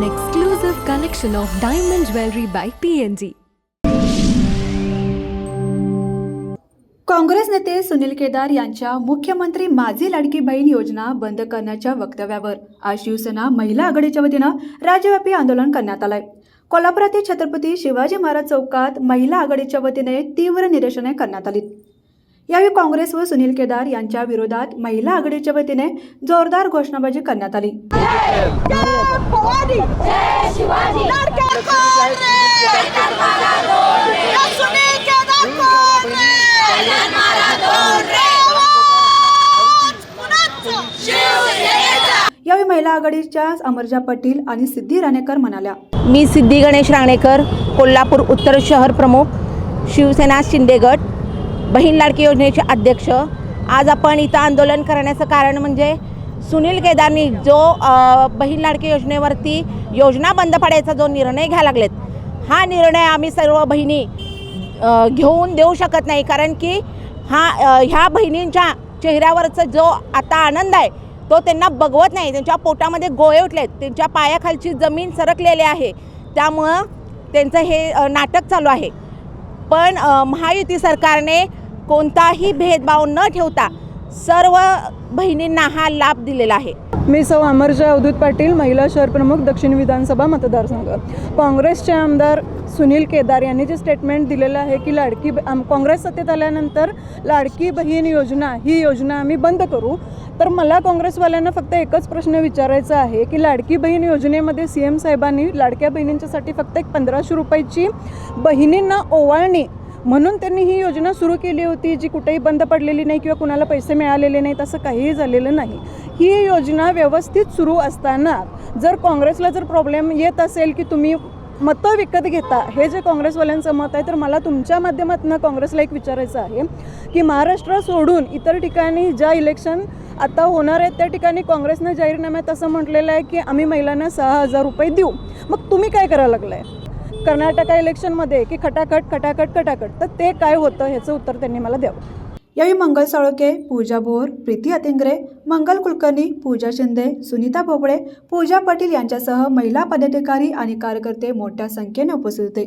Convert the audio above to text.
collection of diamond jewelry by PNG. Congress नेते सुनील केदार यांच्या मुख्यमंत्री माझी लाडकी बहीण योजना बंद करण्याच्या वक्तव्यावर आज शिवसेना महिला आघाडीच्या वतीनं राज्यव्यापी आंदोलन करण्यात आलंय कोल्हापुरातील छत्रपती शिवाजी महाराज चौकात महिला आघाडीच्या वतीने तीव्र निदर्शने करण्यात आली यावेळी काँग्रेस व सुनील केदार यांच्या विरोधात महिला आघाडीच्या वतीने जोरदार घोषणाबाजी करण्यात आली. यावेळी महिला आघाडीच्या अमरजा पाटील आणि सिद्धी राणेकर म्हणाल्या. मी सिद्धी गणेश राणेकर कोल्हापूर उत्तर शहर प्रमुख शिवसेना शिंदे गट बहीण लाडकी योजनेचे अध्यक्ष. आज आपण इथं आंदोलन करण्याचं कारण म्हणजे सुनील केदारनी जो बहीण लाडकी योजनेवरती योजना बंद पाडायचा जो निर्णय घ्यायला लागलेत हा निर्णय आम्ही सर्व बहिणी घेऊन देऊ शकत नाही. कारण की हा ह्या बहिणींच्या चेहऱ्यावरचा जो आता आनंद आहे तो त्यांना बघवत नाही. त्यांच्या पोटामध्ये गोळे उठलेत. त्यांच्या पायाखालची जमीन सरकलेली आहे. त्यामुळं त्यांचं हे नाटक चालू आहे. पण महायुती सरकारने कोणताही भेदभाव न ठेवता सर्व बहिणींना हा लाभ दिलेला आहे. मी सौ अमरजा अवधूत पाटील महिला शहर प्रमुख दक्षिण विधानसभा मतदारसंघ. काँग्रेसचे आमदार सुनील केदार यांनी जे स्टेटमेंट दिलेलं आहे की लाडकी ब- काँग्रेस सत्तेत आल्यानंतर लाडकी बहीण योजना ही योजना आम्ही बंद करू. तर मला काँग्रेसवाल्यांना फक्त एकच प्रश्न विचारायचा आहे की लाडकी बहीण योजनेमध्ये सी एम साहेबांनी लाडक्या बहिणींच्यासाठी फक्त एक पंधराशे रुपयाची बहिणींना ओवाळणी म्हणून त्यांनी ही योजना सुरू केली होती जी कुठेही बंद पडलेली नाही किंवा कुणाला पैसे मिळालेले नाहीत असं काहीही झालेलं नाही. ही योजना व्यवस्थित सुरू असताना जर काँग्रेसला जर प्रॉब्लेम येत असेल की तुम्ही मतं विकत घेता हे जे काँग्रेसवाल्यांचं मत आहे तर मला तुमच्या माध्यमातून काँग्रेसला एक विचारायचं आहे की महाराष्ट्र सोडून इतर ठिकाणी ज्या इलेक्शन आता होणार आहेत त्या ठिकाणी काँग्रेसनं जाहीरनाम्यात असं म्हटलेलं आहे की आम्ही महिलांना सहा हजार रुपये देऊ. मग तुम्ही काय करायला आहे कर्नाटका इलेक्शनमध्ये की खटाखट खटाखट खटाखट तर ते काय होतं ह्याचं उत्तर त्यांनी मला द्यावं. यावेळी मंगल साळोके पूजा बोर प्रीती अतिंगरे मंगल कुलकर्णी पूजा शिंदे सुनीता भोपळे पूजा पाटील यांच्यासह महिला पदाधिकारी आणि कार्यकर्ते मोठ्या संख्येने उपस्थित होते.